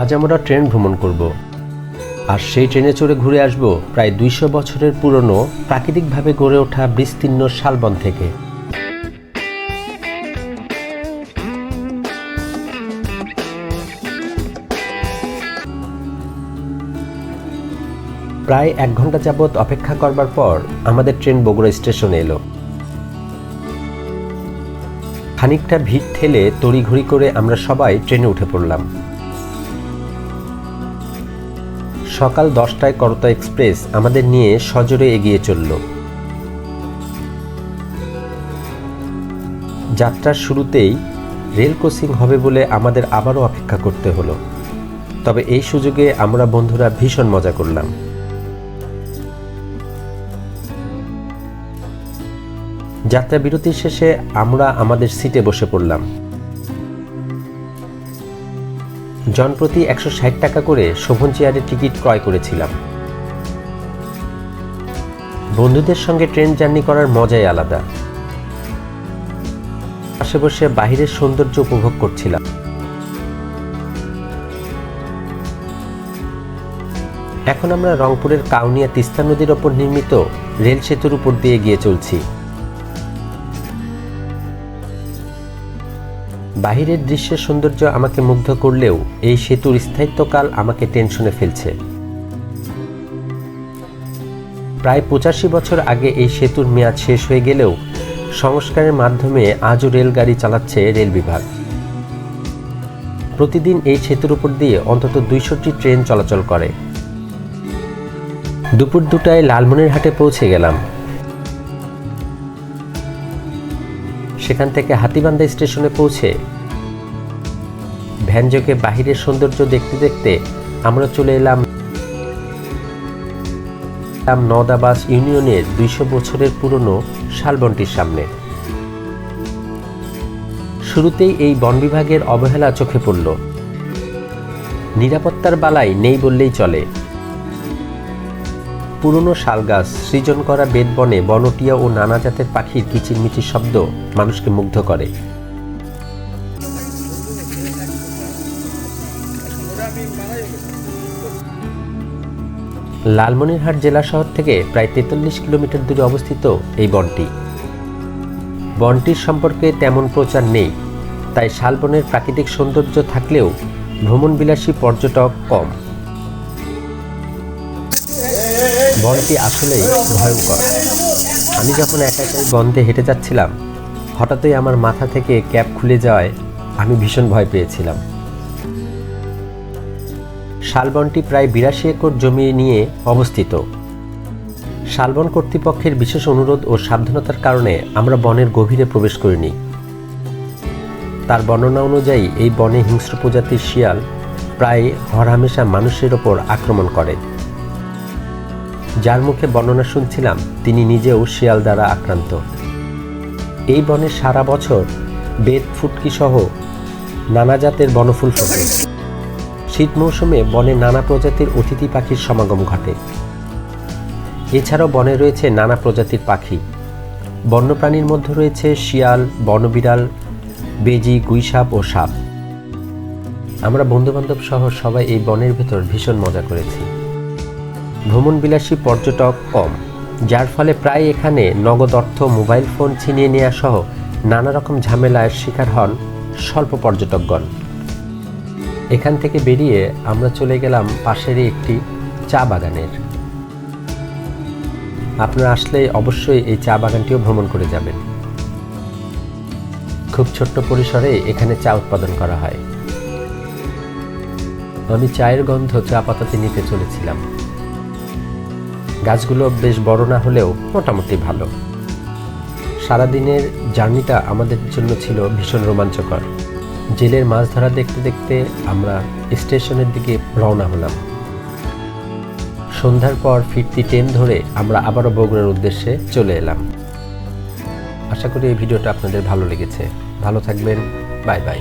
আজ আমরা ট্রেন ভ্রমণ করব। আর সেই ট্রেনে চড়ে ঘুরে আসব প্রায় দুইশো বছরের পুরনো, প্রাকৃতিকভাবে গড়ে ওঠা বিস্তীর্ণ শালবন থেকে। প্রায় এক ঘণ্টা যাবৎ অপেক্ষা করবার পর আমাদের ট্রেন বগুড়া স্টেশনে এলো। খানিকটা ভিড় ঠেলে তড়িঘড়ি করে আমরা সবাই ট্রেনে উঠে পড়লাম। সকাল দশটায় করতা এক্সপ্রেস আমাদের নিয়ে সজোরে এগিয়ে চলল। যাত্রার শুরুতেই রেল ক্রসিং হবে বলে আমাদের আবারও অপেক্ষা করতে হলো। তবে এই সুযোগে আমরা বন্ধুরা ভীষণ মজা করলাম। যাত্রা বিরতির শেষে আমরা আমাদের সিটে বসে পড়লাম। জনপ্রতি একশো ষাট টাকা করে শোভন চেয়ারের টিকিট ক্রয় করেছিলাম। বন্ধুদের সঙ্গে ট্রেন জার্নি করার মজাই আলাদা। পাশে বসে বাহিরের সৌন্দর্য উপভোগ করছিলাম। এখন আমরা রংপুরের কাউনিয়া তিস্তা নদীর ওপর নির্মিত রেল সেতুর উপর দিয়ে গিয়ে চলছি। বাহিরের দৃশ্যের সৌন্দর্য আমাকে মুগ্ধ করলেও এই সেতুর স্থায়িত্বকাল আমাকে টেনশনে ফেলছে। প্রায় পঁচাশি বছর আগে এই সেতুর মেয়াদ শেষ হয়ে গেলেও সংস্কারের মাধ্যমে আজও রেলগাড়ি চালাচ্ছে রেল বিভাগ। প্রতিদিন এই সেতুর উপর দিয়ে অন্তত দুইশোটি ট্রেন চলাচল করে। দুপুর দুটায় লালমনিরহাটে পৌঁছে গেলাম। সেখান থেকে হাতিবান্ধা স্টেশনে পৌঁছে ভ্যানযোগে বাহিরের সৌন্দর্য দেখতে দেখতে আমরা চলে এলাম এলাম নদাবাস ইউনিয়নের দুইশো বছরের পুরনো শালবনটির সামনে। শুরুতেই এই বন বিভাগের অবহেলা চোখে পড়ল। নিরাপত্তার বালাই নেই বললেই চলে। পুরনো শালগাছ সৃজন করা বেদবনে বনটিয়া ও নানা জাতের পাখির কিচিরমিচির শব্দ মানুষকে মুগ্ধ করে। লালমনিরহাট জেলা শহর থেকে প্রায় তেতাল্লিশ কিলোমিটার দূরে অবস্থিত এই বনটি। বনটির সম্পর্কে তেমন প্রচার নেই, তাই শালবনের প্রাকৃতিক সৌন্দর্য থাকলেও ভ্রমণবিলাসী পর্যটক কম। বনটি আসলেই ভয়ঙ্কর। আমি যখন একা একাই বন্ধে হেঁটে যাচ্ছিলাম, হঠাৎই আমার মাথা থেকে ক্যাপ খুলে যাওয়ায় আমি ভীষণ ভয় পেয়েছিলাম। শালবনটি প্রায় বিরাশি একর জমি নিয়ে অবস্থিত। শালবন কর্তৃপক্ষের বিশেষ অনুরোধ ও সাবধানতার কারণে আমরা বনের গভীরে প্রবেশ করিনি। তার বর্ণনা অনুযায়ী এই বনে হিংস্র প্রজাতির শিয়াল প্রায় হরহামেশা মানুষের ওপর আক্রমণ করে। যার মুখে বর্ণনা শুনছিলাম, তিনি নিজেও শিয়াল দ্বারা আক্রান্ত। এই বনে সারা বছর বেত ফুটকি সহ নানা জাতের বনফুল ফোটে। শীত মৌসুমে বনে নানা প্রজাতির অতিথি পাখির সমাগম ঘটে। এছাড়াও বনে রয়েছে নানা প্রজাতির পাখি। বন্যপ্রাণীর মধ্যে রয়েছে শিয়াল, বনবিড়াল, বেজি, গুইসাপ ও সাপ। আমরা বন্ধুবান্ধব সহ সবাই এই বনের ভেতর ভীষণ মজা করেছি। ভ্রমণবিলাসী পর্যটক কম, যার ফলে প্রায় এখানে নগদ অর্থ মোবাইল ফোন ছিনিয়ে নেওয়া সহ নানা রকম ঝামেলার শিকার হন স্বল্প পর্যটকগণ। এখান থেকে বেরিয়ে আমরা চলে গেলাম পাশেরই একটি চা বাগানের। আপনারা আসলে অবশ্যই এই চা বাগানটিও ভ্রমণ করে যাবেন। খুব ছোট্ট পরিসরে এখানে চা উৎপাদন করা হয়। আমি চায়ের গন্ধ চা পাতাতে নিতে চলেছিলাম। গাছগুলো বেশ বড় না হলেও মোটামুটি ভালো। সারাদিনের জার্নিটা আমাদের জন্য ছিল ভীষণ রোমাঞ্চকর। জেলের মাছ ধরা দেখতে দেখতে আমরা স্টেশনের দিকে রওনা হলাম। সন্ধ্যার পর ফিরতি ট্রেন ধরে আমরা আবারও বগুড়ার উদ্দেশ্যে চলে এলাম। আশা করি এই ভিডিওটা আপনাদের ভালো লেগেছে। ভালো থাকবেন। Bye bye.